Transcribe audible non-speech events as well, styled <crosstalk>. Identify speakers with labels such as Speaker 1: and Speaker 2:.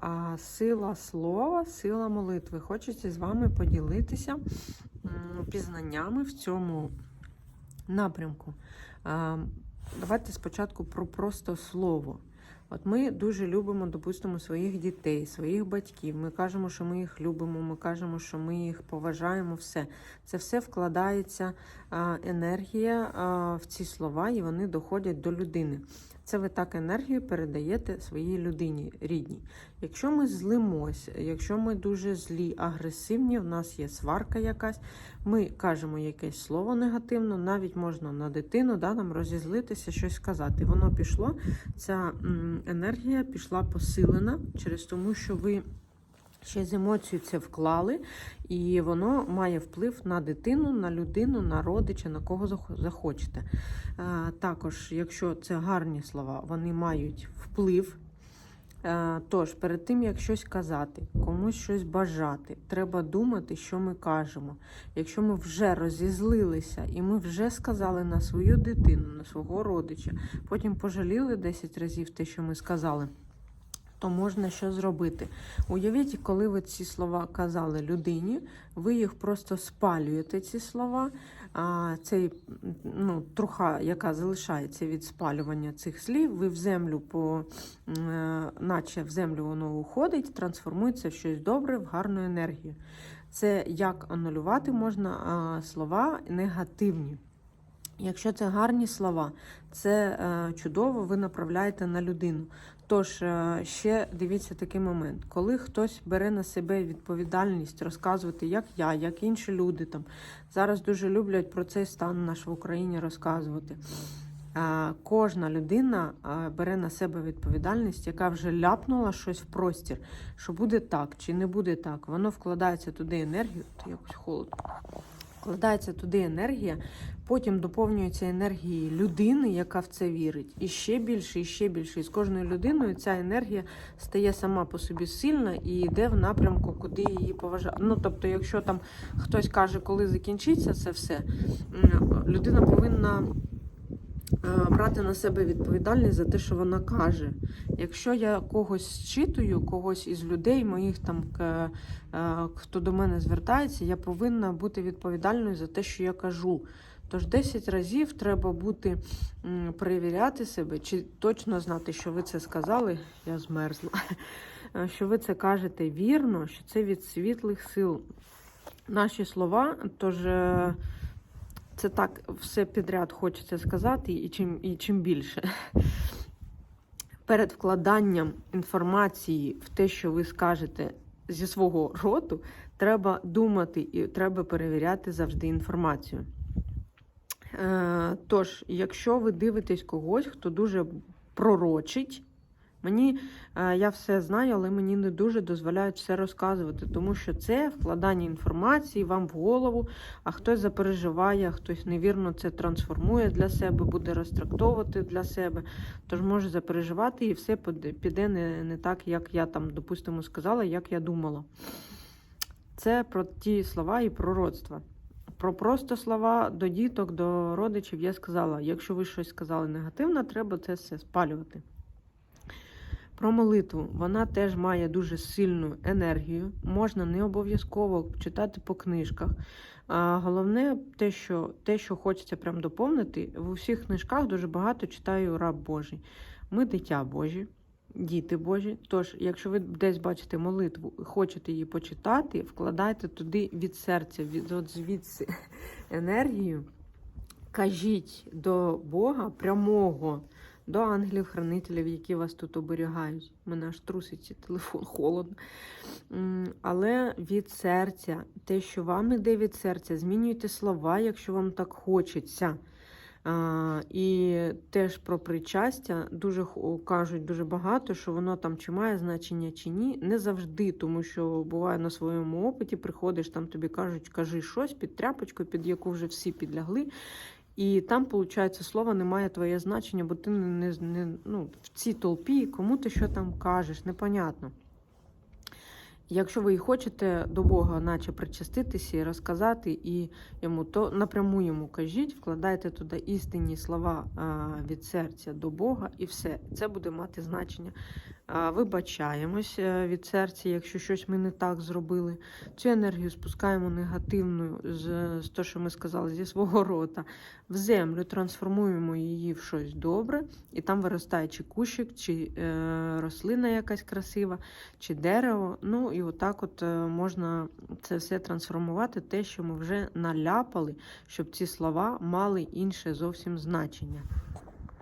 Speaker 1: а, сила слова, сила молитви. Хочеться з вами поділитися пізнаннями в цьому напрямку. Давайте спочатку про просто слово. От ми дуже любимо, допустимо, своїх дітей, своїх батьків. Ми кажемо, що ми їх любимо, ми кажемо, що ми їх поважаємо. Все це все вкладається енергія в ці слова, і вони доходять до людини. Це ви так енергію передаєте своїй людині рідній. Якщо ми злимось, якщо ми дуже злі, агресивні, в нас є сварка якась, ми кажемо якесь слово негативно, навіть можна на дитину да, нам розізлитися, щось сказати. Воно пішло, ця енергія пішла посилена через тому, що ви. Ще з емоцію це вклали, і воно має вплив на дитину, на людину, на родича, на кого зах- захочете. Е, Також, якщо це гарні слова, вони мають вплив. Е, Тож, перед тим як щось казати, комусь щось бажати, треба думати, що ми кажемо. Якщо ми вже розізлилися і ми вже сказали на свою дитину, на свого родича, потім пожаліли 10 разів те, що ми сказали, то можна що зробити. Уявіть, коли ви ці слова казали людині, ви їх просто спалюєте, ці слова. А цей ну, труха, яка залишається від спалювання цих слів, ви в землю по е, наче в землю воно уходить, трансформується в щось добре, в гарну енергію. Це як анулювати можна слова негативні. Якщо це гарні слова, це е, чудово, ви направляєте на людину. Тож е, ще дивіться такий момент, коли хтось бере на себе відповідальність розказувати, як я, як інші люди там зараз дуже люблять про цей стан наш в Україні розказувати. Е, Кожна людина бере на себе відповідальність, яка вже ляпнула щось в простір, що буде так чи не буде так. Воно вкладається туди енергію, то якось холодно. Вкладається туди енергія, потім доповнюється енергією людини, яка в це вірить, і ще більше, і ще більше. І з кожною людиною ця енергія стає сама по собі сильна і йде в напрямку, куди її поважають. Ну тобто, якщо там хтось каже, коли закінчиться це все, людина повинна брати на себе відповідальність за те, що вона каже. Якщо я когось зчитую, когось із людей, моїх там, е, хто до мене звертається, я повинна бути відповідальною за те, що я кажу. Тож 10 разів треба бути перевіряти себе, чи точно знати, що ви це сказали, я змерзла. Е, Що ви це кажете вірно, що це від світлих сил. Наші слова, тож е, це так все підряд хочеться сказати, і чим, і чим більше. Перед вкладанням інформації в те, що ви скажете зі свого роту, треба думати і треба перевіряти завжди інформацію. Е, Тож, якщо ви дивитесь когось, хто дуже пророчить, мені е, я все знаю, але мені не дуже дозволяють все розказувати, тому що це вкладання інформації вам в голову, а хтось запереживає, хтось невірно це трансформує для себе, буде розтрактовувати для себе. Тож може запереживати і все піде- не, не так, як я там, допустимо, сказала, як я думала. Це про ті слова і пророцтва. Про просто слова до діток, до родичів я сказала: якщо ви щось сказали негативно, треба це все спалювати. Про молитву вона теж має дуже сильну енергію. Можна не обов'язково читати по книжках. А головне, те, що те, що хочеться прям доповнити, в усіх книжках дуже багато читаю раб Божий. Ми дитя Божі, діти Божі. Тож, якщо ви десь бачите молитву і хочете її почитати, вкладайте туди від серця, від от звідси енергію. Кажіть до Бога прямого, до ангелів-хранителів, які вас тут оберігають. Мене аж труситься телефон <laughs> холодно. Але від серця, те, що вам іде від серця, змінюйте слова, якщо вам так хочеться. А, і теж про причастя дуже кажуть дуже багато, що воно там чи має значення, чи ні. Не завжди, тому що буває на своєму опиті, приходиш, там тобі кажуть, кажи щось під тряпочку, під яку вже всі підлягли. І там, виходить, слово не має твоє значення, бо ти не, не, ну, в цій толпі, кому ти що там кажеш, непонятно. Якщо ви і хочете до Бога, наче причаститися і розказати і йому, то напряму йому кажіть, вкладайте туди істинні слова від серця до Бога, і все. Це буде мати значення Вибачаємось е, від серця, якщо щось ми не так зробили. Цю енергію спускаємо негативну з, з того, що ми сказали, зі свого рота в землю, трансформуємо її в щось добре, і там виростає чи кущик, чи е, рослина якась красива, чи дерево. Ну і отак от е, можна це все трансформувати, те, що ми вже наляпали, щоб ці слова мали інше зовсім значення.